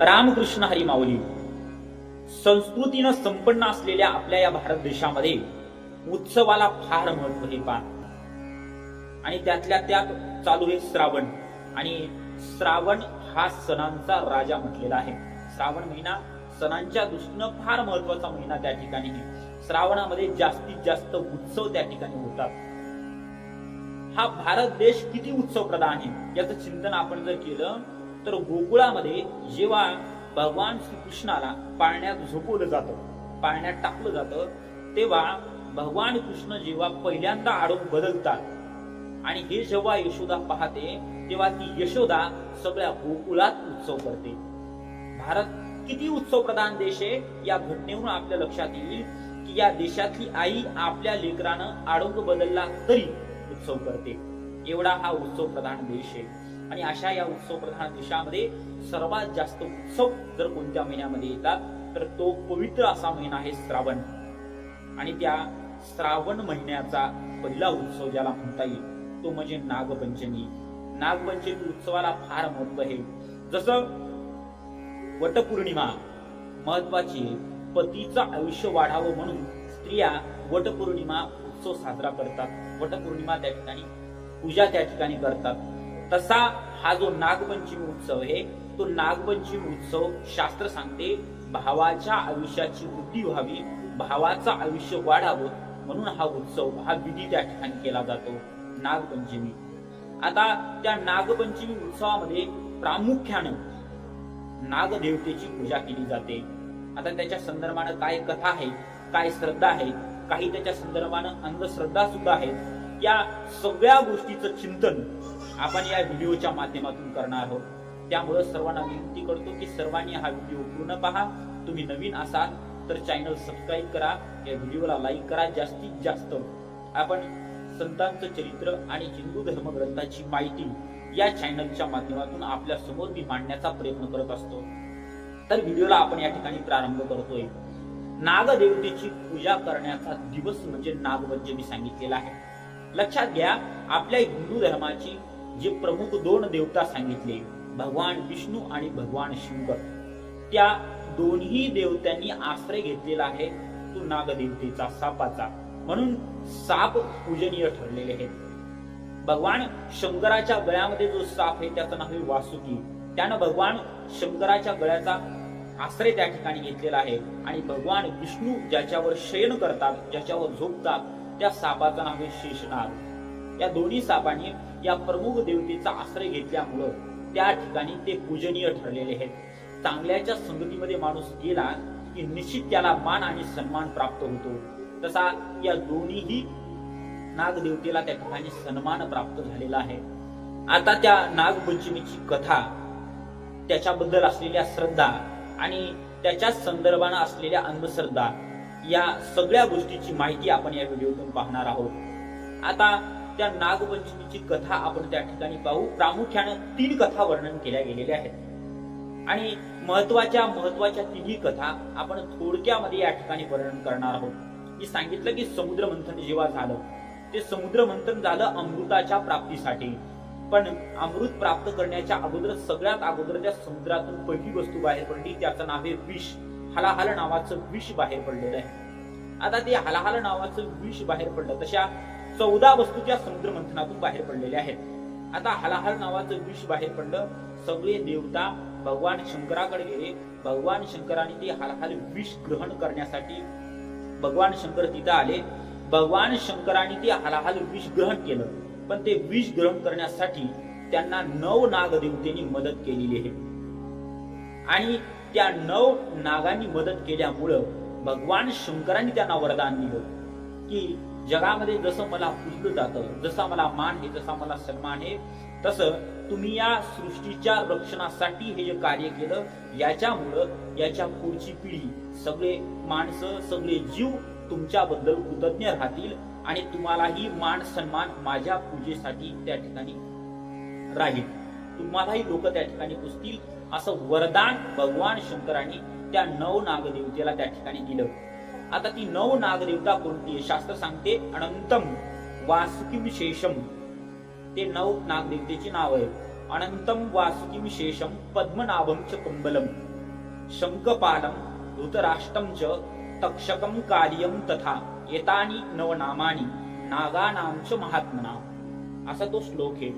रामकृष्ण हरी माऊली संस्कृतीनं संपन्न असलेल्या आपल्या या भारत देशामध्ये उत्सवाला फार महत्त्व हे पार आणि त्यातल्या त्यात चालू आहे श्रावण. आणि श्रावण हा सणांचा राजा म्हटलेला आहे. श्रावण महिना सणांच्या दृष्टीनं फार महत्त्वाचा महिना त्या ठिकाणी आहे. श्रावणामध्ये जास्तीत जास्त उत्सव त्या ठिकाणी होतात. हा भारत देश किती उत्सव प्रधान आहे याचं चिंतन आपण जर केलं तर गोकुळामध्ये जेव्हा भगवान श्रीकृष्णाला पाळण्यात झोपवलं जातं पाळण्यात टाकलं जातं तेव्हा भगवान कृष्ण जेव्हा पहिल्यांदा आडून बदलतात आणि हे जेव्हा यशोदा पाहते तेव्हा ती यशोदा सगळ्या गोकुळात उत्सव करते. भारत किती उत्सव प्रधान देश आहे या घटनेवरून आपल्या लक्षात येईल की या देशातली आई आपल्या लेकरानं आडोंग बदलला तरी उत्सव करते. एवढा हा उत्सव प्रधान देश आहे. आणि अशा या उत्सव प्रधान देशामध्ये सर्वात जास्त उत्सव जर कोणत्या महिन्यामध्ये येतात तर तो पवित्र असा महिना आहे श्रावण. आणि त्या श्रावण महिन्याचा पहिला उत्सव ज्याला म्हणता येईल तो म्हणजे नागपंचमी. नागपंचमी उत्सवाला फार महत्त्व आहे. जसं वटपौर्णिमा महत्वाची पतीचं आयुष्य वाढावं म्हणून स्त्रिया वटपौर्णिमा उत्सव साजरा करतात. वटपौर्णिमा त्या ठिकाणी पूजा त्या ठिकाणी करतात. तसा हा जो नागपंचमी उत्सव आहे तो नागपंचमी उत्सव शास्त्र सांगते भावाच्या आयुष्याची वृद्धी व्हावी भावाचं आयुष्य वाढावं म्हणून हा उत्सव हा विधी त्या ठिकाणी केला जातो नागपंचमी. आता त्या नागपंचमी उत्सवामध्ये प्रामुख्यानं नागदेवतेची पूजा केली जाते. आता त्याच्या संदर्भानं काय कथा आहे काय श्रद्धा आहे काही त्याच्या संदर्भानं अंधश्रद्धा सुद्धा आहेत या सगळ्या गोष्टीचं चिंतन आपण या व्हिडिओच्या माध्यमातून करणार आहोत. त्यामुळे सर्वांना विनंती करतो की सर्वांनी हा व्हिडिओ पूर्ण पहा. तुम्ही नवीन असाल तर चॅनल सबस्क्राईब करा. या व्हिडिओला लाईक करा. जास्तीत जास्त आपण संतांचं चरित्र आणि हिंदू धर्मग्रंथाची माहिती या चॅनलच्या माध्यमातून आपल्यासमोर मी मांडण्याचा प्रयत्न करत असतो. तर व्हिडिओला आपण या ठिकाणी प्रारंभ करतोय. नागदेवतेची पूजा करण्याचा दिवस म्हणजे नागपंचमी सांगितलेला आहे. लक्षात घ्या आपल्या हिंदू धर्माची जे प्रमुख दोन देवता सांगितले भगवान विष्णू आणि भगवान शंकर. त्या दोन्ही देवतांनी आश्रय घेतलेला आहे तो नागदेवतेचा सापाचा. म्हणून साप पूजनीय ठरलेले आहेत. भगवान शंकराच्या गळ्यामध्ये जो साप आहे त्याचं नाव आहे वासुकी. त्यानं भगवान शंकराच्या गळ्याचा आश्रय त्या ठिकाणी घेतलेला आहे आणि भगवान विष्णू ज्याच्यावर शयन करतात ज्याच्यावर झोपतात त्या सापाचं नाव आहे शेषनाग. या दोन्ही सापांनी या प्रमुख देवतेचा आश्रय घेतल्यामुळं त्या ठिकाणी ते पूजनीय ठरलेले आहेत. चांगल्याच्या संगतीमध्ये माणूस गेला की निश्चित त्याला मान आणि सन्मान प्राप्त होतो. तसा या दोन्हीही नागदेवतेला त्या ठिकाणी सन्मान प्राप्त झालेला आहे. आता त्या नागपंचमीची कथा त्याच्याबद्दल असलेल्या श्रद्धा आणि त्याच्या संदर्भानं असलेल्या अंधश्रद्धा या सगळ्या गोष्टीची माहिती आपण या व्हिडिओतून पाहणार आहोत. आता त्या नागपंचमीची कथा आपण त्या ठिकाणी पाहू. प्रामुख्यानं तीन कथा वर्णन केल्या गेलेल्या आहेत. आणि महत्त्वाच्या महत्त्वाच्या तिन्ही कथा आपण थोडक्यामध्ये या ठिकाणी वर्णन करणार आहोत. मी सांगितलं की समुद्र मंथन जेव्हा झालं ते समुद्र मंथन झालं अमृताच्या प्राप्तीसाठी. पण अमृत प्राप्त करण्याच्या अगोदर सगळ्यात अगोदर त्या समुद्रातून पहिली वस्तू बाहेर पडली. त्याचं नाव आहे विष. हलाहल नावाचं विष बाहेर पडलेलं आहे. आता ते हलाहल नावाचं विष बाहेर पडलं. तशा चौदा वस्तू त्या समुद्र मंथनातून बाहेर पडलेल्या आहेत. आता हलाहल नावाचं विष बाहेर पडलं. सगळे देवता भगवान शंकराकडे गेले. भगवान शंकराने ते हलाहल विष ग्रहण करण्यासाठी भगवान शंकर तिथं आले. भगवान शंकराने ते हलाहल विष ग्रहण केलं. पण ते विष ग्रहण करण्यासाठी त्यांना नव नागदेवतेनी मदत केलेली आहे. आणि त्या नव नागांनी मदत केल्यामुळं भगवान शंकरांनी त्यांना वरदान दिलं की जगामध्ये जसं मला पुजलं जातं जसा मला मान आहे जसा मला सन्मान आहे तसं तुम्ही या सृष्टीच्या रक्षणासाठी हे जे कार्य केलं याच्यामुळं याच्या पुढची पिढी सगळे माणसं सगळे जीव तुमच्याबद्दल कृतज्ञ राहतील आणि तुम्हालाही मान सन्मान माझ्या पूजेसाठी त्या ठिकाणी राहील. तुम्हालाही लोक त्या ठिकाणी पुजतील. असं वरदान भगवान शंकरांनी त्या नव नागदेवतेला त्या ठिकाणी दिलं. आता ती नव नागदेवता कोणती आहे? शास्त्र सांगते अनंतम वासुकीम शेषम ते नव नागदेवतेची नाव आहे अनंतम वासुकीम शेषम पद्मनाभम च कुंबलम. शंकपालम धृतराष्ट्रम च तक्षकम कार्यम तथा येतानी नवनामानी नागानाम च महात्मना. असा तो श्लोक आहे.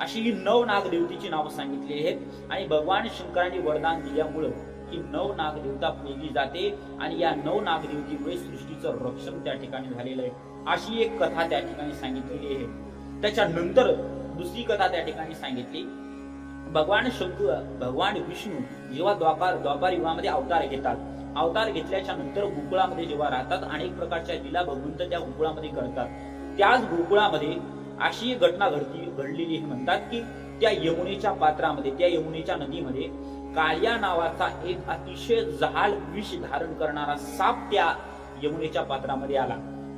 अशी ही नव नागदेवतेची नावं सांगितलेली आहेत आणि भगवान शंकरांनी वरदान दिल्यामुळं ही नव नागदेवता पूजली जाते आणि या नव नागदेवतेमुळे सृष्टीचं रक्षण त्या ठिकाणी झालेलं आहे. अशी एक कथा त्या ठिकाणी सांगितलेली आहे. त्याच्यानंतर दुसरी कथा त्या ठिकाणी सांगितली. भगवान शंकर भगवान विष्णू जेव्हा द्वापार द्वापार युगामध्ये अवतार घेतात. अवतार घेतल्याच्या नंतर गोकुळामध्ये जेव्हा राहतात अनेक प्रकारच्या लिला भगवंत त्या गोकुळामध्ये करतात. त्याच गोकुळामध्ये अशी घटना घडती घडलेली हे म्हणतात की त्या यमुनेच्या पात्रामध्ये त्या यमुनेच्या नदीमध्ये काळ्या नावाचा एक अतिशय जहाल विष धारण करणारा साप त्या यमुनेच्या पात्रामध्ये आला.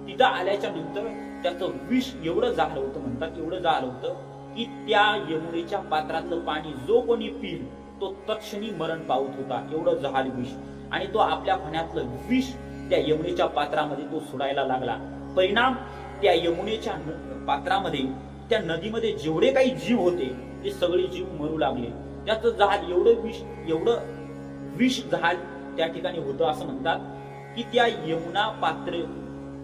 तिथं आल्याच्यानंतर त्याचं विष एवढं झालं होतं म्हणतात एवढं झालं होतं की त्या यमुनेच्या पात्रातलं पाणी जो कोणी पिल तो तक्षणी मरण पावत होता. एवढं जहाल विष. आणि तो आपल्या फण्यातलं विष त्या यमुनेच्या पात्रामध्ये तो सोडायला लागला. परिणाम त्या यमुनेच्या पात्रामध्ये त्या नदीमध्ये जेवढे काही जीव होते ते सगळे जीव मरू लागले. त्याचं जहाज एवढं विष एवढं विष जहाज त्या ठिकाणी होतं असं म्हणतात की त्या यमुना पात्र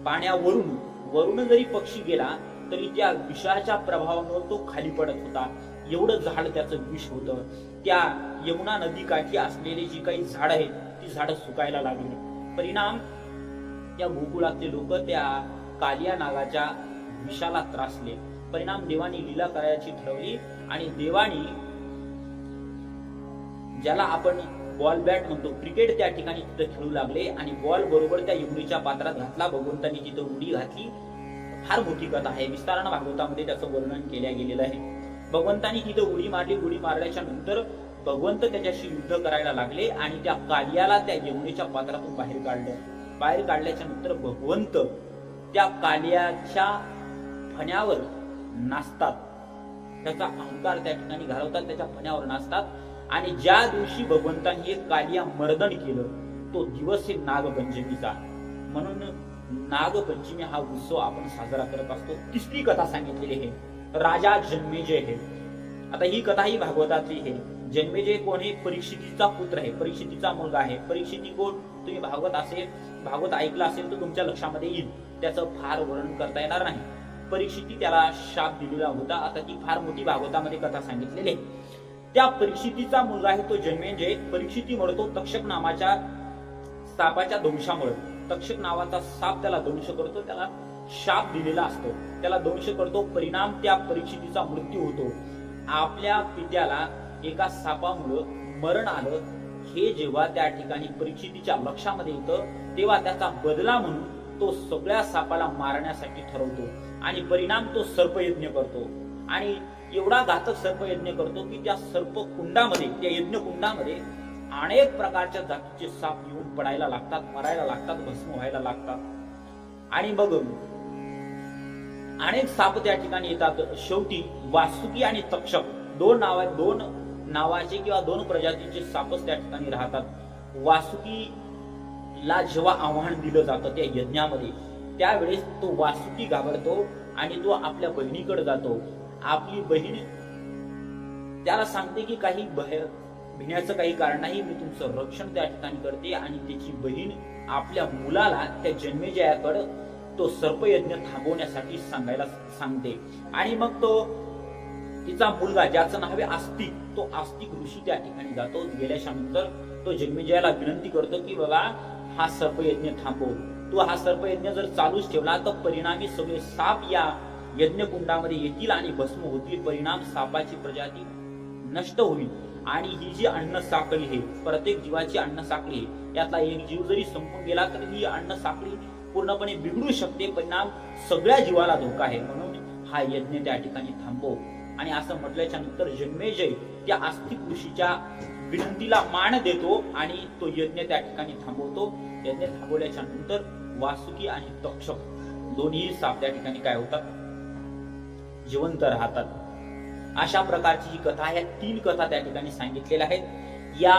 पाण्यावरून वरून जरी पक्षी गेला तरी त्या विषाच्या प्रभावामुळे तो खाली पडत होता. एवढं झाड त्याचं विष होतं. त्या यमुना नदी काठी असलेली जी काही झाड आहेत ती झाडं सुकायला लागली. परिणाम त्या गोकुळातले लोक त्या कालिया नागाच्या विषाला त्रासले. परिणाम देवानी लीला करायची ठरवली आणि देवानी ज्याला आपण बॉल बॅट म्हणतो. क्रिकेट त्या ठिकाणी तिथं खेळू लागले आणि बॉल बरोबर त्या युगडीच्या पात्रात घातला. भगवंतांनी तिथं उडी घातली फार मोठी कथा आहे. विस्तारानं भागवतामध्ये त्याचं वर्णन केल्या गेलेलं आहे. भगवंतानी तिथं उडी मारली उडी मारल्याच्या नंतर भगवंत त्याच्याशी युद्ध करायला लागले आणि त्या कालियाला त्या यमुनेच्या पात्रातून बाहेर काढलं. बाहेर काढल्याच्या नंतर भगवंत त्या कालियाच्या फण्यावर नाचतात. त्याचा अहंकार त्या ठिकाणी घालवतात त्याच्या फण्यावर नाचतात. आणि ज्या दिवशी भगवंतांनी एक कालिया मर्दन केलं तो दिवस हे नागपंचमीचा म्हणून नागपंचमी हा उत्सव आपण साजरा करत असतो. तिसरी कथा सांगितलेली आहे राजा जन्मेजय हे. आता ही कथा ही भागवतातली आहे. जन्मेजय कोण हे परीक्षितीचा पुत्र आहे. परीक्षितीचा मुलगा आहे. परीक्षिती कोण? तुम्ही भागवत असेल भागवत ऐकलं असेल तर तुमच्या लक्षामध्ये येईल. त्याचं फार वर्णन करता येणार नाही. परीक्षिती त्याला शाप दिलेला होता. आता ती फार मोठी भागवतामध्ये कथा सांगितलेली आहे. त्या परीक्षितीचा मुलगा आहे तो जन्मेंजय परीक्षिती म्हणतो तक्षक नामाच्या सापाच्या दंशामुळे तक्षक नावाचा साप त्याला दंश करतो त्याला शाप दिलेला असतो. त्याला दंश करतो परिणाम त्या परीक्षितीचा मृत्यू होतो. आपल्या पित्याला एका सापामुळं मरण आलं. हे जेव्हा त्या ठिकाणी परीक्षितीच्या लक्षामध्ये येतं तेव्हा त्याचा बदला म्हणून तो सगळ्या सापाला मारण्यासाठी ठरवतो. आणि परिणाम तो सर्पयज्ञ करतो. आणि एवढा घातक सर्प यज्ञ करतो की त्या सर्प कुंडामध्ये त्या यज्ञ कुंडामध्ये अनेक प्रकारच्या जातीचे साप येऊन पडायला लागतात मरायला लागतात भस्म व्हायला लागतात. आणि मग अनेक साप त्या ठिकाणी येतात. शेवटी वासुकी आणि तक्षक दोन नाव दोन नावाचे किंवा दोन प्रजातीचे सापच त्या ठिकाणी राहतात. वासुकीला जेव्हा आव्हान दिलं जातं त्या यज्ञामध्ये त्यावेळेस तो वासुकी घाबरतो आणि तो आपल्या बहिणीकडे जातो. आपली बहीण त्याला सांगते की काही भय भिण्याचं काही कारण नाही मी तुमचं रक्षण त्या ठिकाणी करते आणि त्याची बहीण आपल्या मुलाला त्या जन्मेजयाकडं तो सर्पयज्ञ थांबवण्यासाठी सांगायला सांगते. आणि मग तो तिचा मुलगा ज्याचं नाव आहे आस्तिक तो आस्तिक ऋषी त्या ठिकाणी जातो. गेल्याच्यानंतर तो जन्मेजयाला विनंती करतो की बाबा हा सर्पयज्ञ थांबव. तू हा सर्पयज्ञ जर चालूच ठेवला तर परिणामी सगळे साप या यज्ञकुंडामध्ये येतील आणि भस्म होतील परिणाम सापाची प्रजाती नष्ट होईल. आणि ही जी अन्न साखळी आहे प्रत्येक जीवाची अन्न साखळी आहे यातला एक जीव जरी संपून गेला तर ही अन्न साखळी पूर्णपणे बिघडू शकते. परिणाम सगळ्या जीवाला धोका आहे. म्हणून हा यज्ञ त्या ठिकाणी थांबव. आणि असं म्हटल्याच्या नंतर जन्मेजय त्या आस्तिक ऋषीच्या विनंतीला मान देतो आणि तो यज्ञ त्या ठिकाणी थांबवतो. यज्ञ थांबवल्याच्या नंतर वासुकी आणि तक्षक दोन्ही साप त्या ठिकाणी काय होतात? जिवंत राहतात. अशा प्रकारची ही कथा ह्या तीन कथा त्या ठिकाणी सांगितलेल्या आहेत. या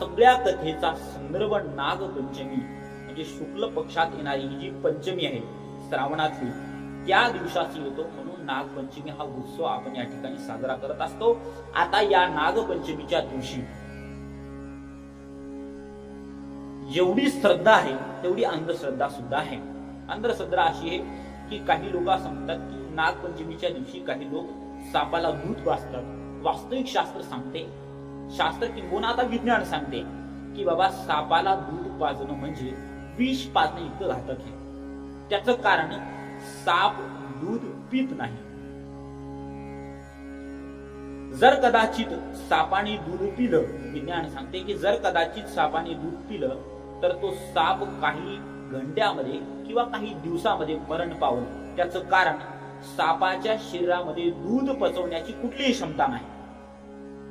सगळ्या कथेचा संदर्भ नागपंचमी म्हणजे शुक्ल पक्षात येणारी ही जी पंचमी आहे श्रावणातली त्या दिवसाची येतो म्हणून नागपंचमी हा उत्सव आपण या ठिकाणी साजरा करत असतो. आता या नागपंचमीच्या दिवशी जेवढी श्रद्धा आहे तेवढी अंधश्रद्धा सुद्धा आहे. अंधश्रद्धा अशी आहे की काही लोक सांगतात की नागपंचमीच्या दिवशी काही लोक सापाला दूध वाचतात. वास्तविक शास्त्र सांगते. शास्त्र किंबहुना आता विज्ञान सांगते की बाबा सापाला दूध पाजणं म्हणजे विष पाजणं इतकं घातक आहे. त्याच कारण साप दूध पित नाही. जर कदाचित सापाने दूध पिलं विज्ञान सांगते की जर कदाचित सापाने दूध पिलं तर तो साप काही घंट्यामध्ये किंवा काही दिवसामध्ये मरण पावलं. त्याचं कारण सापाच्या शरीरामध्ये दूध पचवण्याची कुठलीही क्षमता नाही.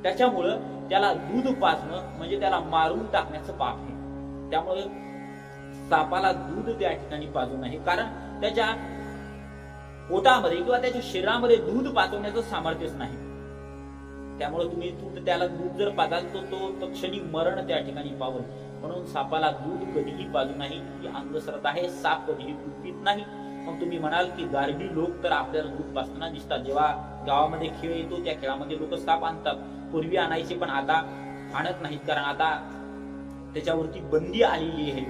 त्याच्यामुळं त्याला दूध पाजणं म्हणजे त्याला मारून टाकण्याचं पाप आहे. त्यामुळे सापाला दूध त्या ठिकाणी पाजू नये कारण त्याच्या पोटामध्ये किंवा त्याच्या शरीरामध्ये दूध पाचवण्याचं सामर्थ्यच नाही. त्यामुळे तुम्ही दूध त्याला दूध जर पाजाल तर तो तक्षणी मरण त्या ठिकाणी पावल. म्हणून सापाला दूध कधीही पाजू नाही ही अंधश्रद्धा आहे. साप कधीही दूध पित नाही. मग तुम्ही म्हणाल की गारबी लोक तर आपल्याला दूध पाजताना दिसतात. जेव्हा गावामध्ये खेळ येतो त्या खेळामध्ये लोक साप आणतात. पूर्वी आणायचे पण आता आणत नाहीत. कारण आता त्याच्यावरती बंदी आलेली आहे.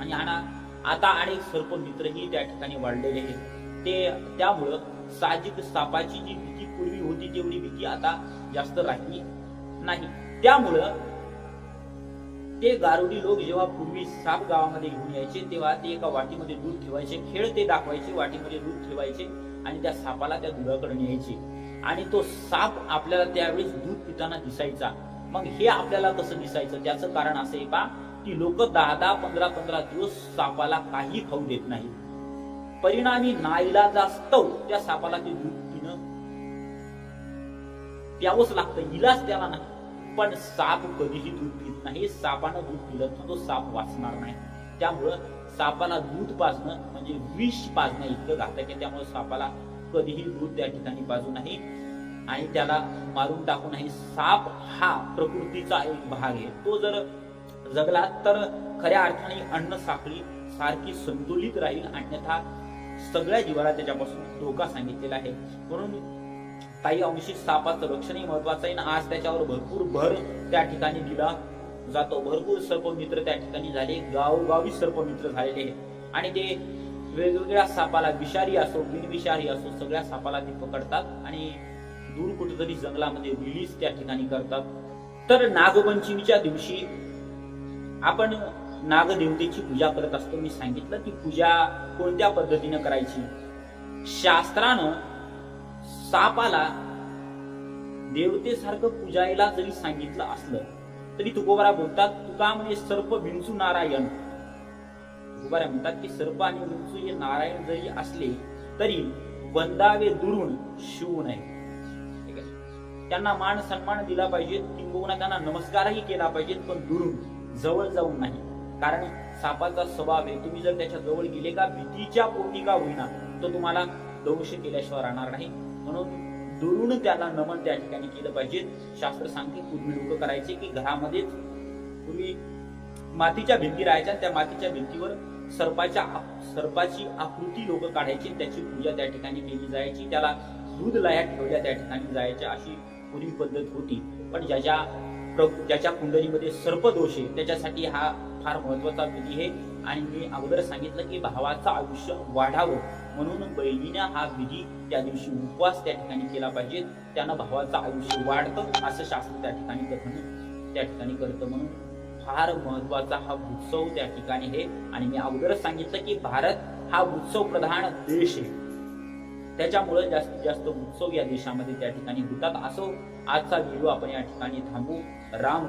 आणि आणा आता अनेक सर्प मित्रही त्या ठिकाणी वाढलेले आहेत. ते त्यामुळं साहजिक सापाची जी भीती पूर्वी होती तेवढी भीती आता जास्त राहिली नाही. त्यामुळं ते गारुडी लोक जेव्हा पूर्वी साप गावामध्ये घेऊन यायचे तेव्हा ते एका वाटीमध्ये दूध ठेवायचे खेळ ते दाखवायचे वाटीमध्ये दूध ठेवायचे आणि त्या सापाला त्या दुधाकडे न्यायचे. आणि तो साप आपल्याला त्यावेळेस दूध पिताना दिसायचा. मग हे आपल्याला कसं दिसायचं? त्याचं कारण असं आहे का की लोक दहा दहा पंधरा पंधरा दिवस सापाला काही खाऊ देत नाही परिणामी नाईला जास्त त्या सापाला ते दूध पिणं. द्यावंच लागतं. इलाज त्याला नाही. पण साप कधीही दूध पित नाही. सापानं दूध पिलं तर तो साप वाचणार नाही. त्यामुळं सापाला दूध पाजणं म्हणजे विष पाजणं इतकं घातक आहे. त्यामुळे सापाला कधीही दूध त्या ठिकाणी पाजू नाही आणि त्याला मारून टाकू नाही साप हा प्रकृतीचा एक भाग आहे. तो जर जगला तर खऱ्या अर्थाने अन्न साखळी सारखी संतुलित राहील. अन्यथा सगळ्या जीवाला त्याच्यापासून धोका सांगितलेला आहे. म्हणून काही अंशी सापाचं रक्षणही महत्वाचं आहे ना? आज त्याच्यावर भरपूर भर त्या ठिकाणी दिला जातो. भरपूर सर्पमित्र त्या ठिकाणी झाले. गावोगावी सर्पमित्र झालेले आहेत. आणि ते वेगवेगळ्या सापाला विषारी असो बिनविषारी असो सगळ्या सापाला ते पकडतात आणि दूर कुठेतरी जंगलामध्ये रिलीज त्या ठिकाणी करतात. तर नागपंचमीच्या दिवशी आपण नागदेवतेची पूजा करत असतो. मी सांगितलं की पूजा कोणत्या पद्धतीनं करायची? शास्त्रानं सापाला देवतेसारखं पूजायला जरी सांगितलं असलं तरी तुकोबारा बोलतात तुका म्हणजे सर्प भिंचू नारायण. तुकोबारा म्हणतात की सर्प आणि विंचू हे नारायण जरी असले तरी बंदावे दुरून शिवू नये. त्यांना मान सन्मान दिला पाहिजे किंबहुना त्यांना नमस्कारही केला पाहिजे पण दुरून जवळ जाऊन नाही. कारण सापाचा स्वभाव आहे तुम्ही जर त्याच्याजवळ गेले का भीतीच्या पोटी का होईना तो तुम्हाला दंश केल्याशिवाय राहणार नाही. म्हणून दुरून त्याला नमन त्या ठिकाणी केलं पाहिजे. शास्त्र सांगते पूर्वी लोक करायचे की घरामध्येच पूर्वी मातीच्या भिंती राहायच्या त्या मातीच्या भिंतीवर सर्पाच्या सर्पाची आकृती लोक काढायची त्याची पूजा त्या ठिकाणी केली जायची. त्याला दूध लाया ठेवल्या त्या ठिकाणी जायच्या अशी पूर्वी पद्धत होती. पण ज्याच्या प्र- ज्याच्या कुंडलीमध्ये सर्पदोष आहे त्याच्यासाठी हा फार महत्त्वाचा विधी आहे. आणि मी अगोदर सांगितलं की भावाचं आयुष्य वाढावं. म्हणून बहिणीनं हा विधी त्या दिवशी उपवास त्या ठिकाणी केला पाहिजे. त्यानं भावाचं आयुष्य वाढतं असं शास्त्र त्या ठिकाणी कथन त्या ठिकाणी करतं. म्हणून फार महत्त्वाचा हा उत्सव त्या ठिकाणी आहे. आणि मी अगोदरच सांगितलं की भारत हा उत्सव प्रधान देश आहे. त्याच्यामुळे जास्तीत जास्त उत्सव या देशामध्ये त्या ठिकाणी होतात. असो आजचा व्हिडिओ आपण या ठिकाणी थांबू. राम